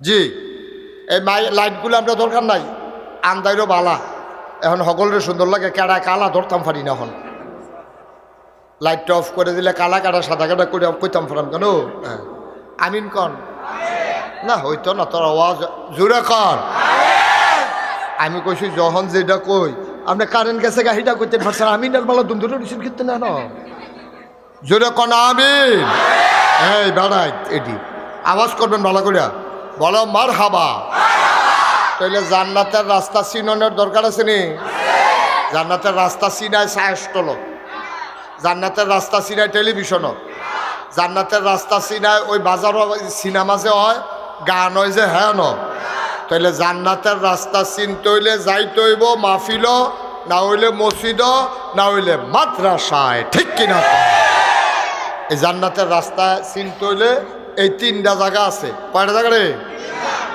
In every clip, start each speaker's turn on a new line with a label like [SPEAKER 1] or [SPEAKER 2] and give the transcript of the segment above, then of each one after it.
[SPEAKER 1] জি, এই মাই, লাইটগুলো আমরা দরকার নাই। আন্দাইরও বালা। এখন সকলের সুন্দর লাগে, কেডা কালা ধরতাম পারি না এখন। লাইটটা অফ করে দিলে কালা কাটা সাদা কাটা করে অফ করতাম কেন? হ্যাঁ। আমিন কন? না, হইতো না, তোর আওয়াজ জোরে কন। আমি কইছি, যখন যেটা কই, আপনি কারেন্ট গেছে গাড়িটা করতে পারছেন আমিন মালা দুম দুটো রিসিভ করতে না না। জোরে কন, আমিন। এই বেড়াই এটি আওয়াজ করবেন ভালো করিয়া। বলো মার হাবা তাইলে জান্নাতের রাস্তা চিননের দরকার আছে নি? জান্নাতের রাস্তা চিনায় সায়স্টল জান্নাতের রাস্তা চিনায় টেলিভিশনও জান্নাতের রাস্তা চিনায় ওই বাজারও সিনেমা যে হয় গান হয় যে হ্যাঁ ন তাইলে জান্নাতের রাস্তা চিনতে হইলে যাইতে হইব মাহফিল, না হইলে মসজিদ, না হইলে মাদ্রাসায়। ঠিক কিনা এই জান্নাতের রাস্তা চিনতে হইলে এই তিনটা জায়গা আছে। কয়টা জায়গা রে?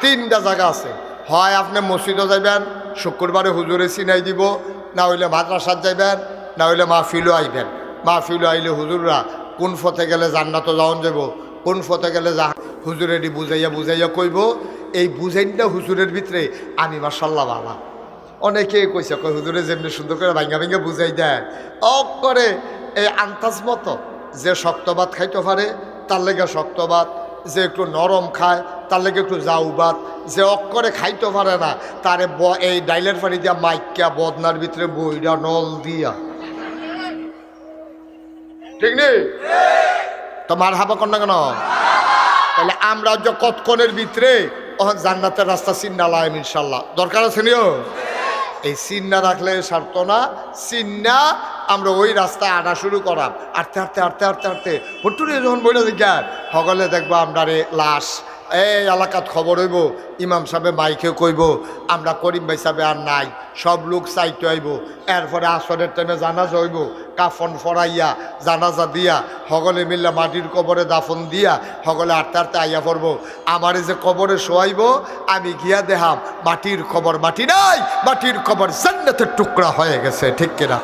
[SPEAKER 1] তিনটা জায়গা আছে। হয় আপনি মসজিদও যাইবেন, শুক্রবারে হুজুরে চিনাই দিব, না হইলে মাদ্রাসাত যাইবেন, না হইলে মাহফিলও আইবেন। মাহফিলও আইলে হুজুররা কোন ফতে গেলে জান্নাতও যাওন যাব কোন ফতে গেলে যা হুজুরেরই বুঝাইয়া বুঝাইয়া কইব, এই বুঝাইনটা হুজুরের ভিতরে আমি মার্শাল্লাহ বাবা। অনেকে কইছে কই হুজুরে যেমনি সুন্দর করে ভাঙ্গা ভাঙ্গা বুঝাই দেয় অক করে এই আন্তাজ মতো যে শক্তবাদ খাইতে পারে, তার লেগে শক্তবাদ যে একটু নরম খায়, তার লেগে একটু জাউবাদ যে অক্ষরে খাইতে পারে না, তারে ব এই ডাইলের পানি দিয়া মাইকিয়া বদনার ভিতরে বইরা নল দিয়া। ঠিক নেই তোমার হাবা কর না কেন? তাহলে আমরা যে কতক্ষণের ভিতরে ওখান জান্নাতের রাস্তা চিন্না লাইম ইনশাল্লাহ। দরকার আছে নিও? এই চিন্না রাখলে সারত না চিন্না আমরা ওই রাস্তায় আনা শুরু করাম। আটতে আটতে আটতে আটতে আটতে হটুরে যখন বইলে দেখার সকলে দেখব আমরা রে লাশ। এই এলাকাত খবর হইব, ইমাম সাহেব মাইকে কইব, আমরা করিম ভাই সাহেব আর নাই, সব লোক চাইতে আইব এরপরে আসরের টাইমে জানাজা হইব, কাফন ফরাইয়া, জানাজা দিয়া, সকলে মিল্লা মাটির কবরে দাফন দিয়া, সকলে আটতে আটতে আইয়া পড়ব। আমারে যে কবরে শোয়াইব, আমি গিয়া দেহাম মাটির খবর মাটি নাই, মাটির খবর জান্নাতের টুকরা হয়ে গেছে, ঠিক কিনা?